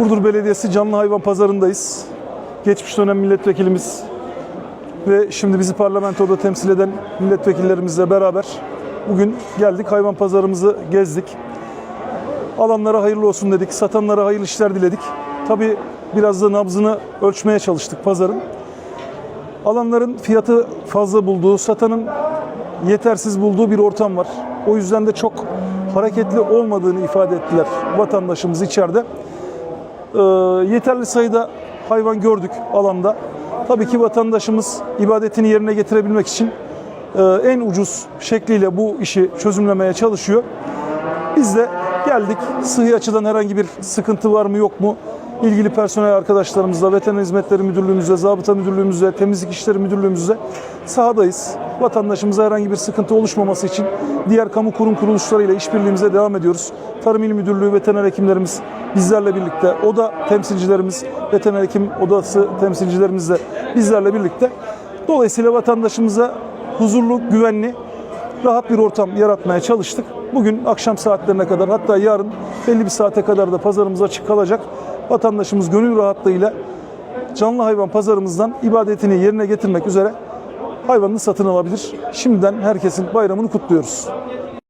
Burdur Belediyesi Canlı Hayvan Pazarı'ndayız. Geçmiş dönem milletvekilimiz ve şimdi bizi parlamentoda temsil eden milletvekillerimizle beraber bugün geldik hayvan pazarımızı gezdik. Alanlara hayırlı olsun dedik, satanlara hayırlı işler diledik. Tabii biraz da nabzını ölçmeye çalıştık pazarın. Alanların fiyatı fazla bulduğu, satanın yetersiz bulduğu bir ortam var. O yüzden de çok hareketli olmadığını ifade ettiler vatandaşımız içeride. Ee, yeterli sayıda hayvan gördük alanda. Tabii ki vatandaşımız ibadetini yerine getirebilmek için e, en ucuz şekliyle bu işi çözümlemeye çalışıyor. Biz de geldik. Sıhhi açıdan herhangi bir sıkıntı var mı yok mu? İlgili personel arkadaşlarımızla, veteriner hizmetleri müdürlüğümüzle, zabıta müdürlüğümüzle, temizlik işleri müdürlüğümüzle sahadayız. Vatandaşımıza herhangi bir sıkıntı oluşmaması için diğer kamu kurum kuruluşlarıyla işbirliğimize devam ediyoruz. Tarım İl Müdürlüğü veteriner hekimlerimiz bizlerle birlikte, oda temsilcilerimiz, veteriner hekim odası temsilcilerimizle bizlerle birlikte. Dolayısıyla vatandaşımıza huzurlu, güvenli, rahat bir ortam yaratmaya çalıştık. Bugün akşam saatlerine kadar hatta yarın belli bir saate kadar da pazarımız açık kalacak. Vatandaşımız gönül rahatlığıyla canlı hayvan pazarımızdan ibadetini yerine getirmek üzere hayvanını satın alabilir. Şimdiden herkesin bayramını kutluyoruz.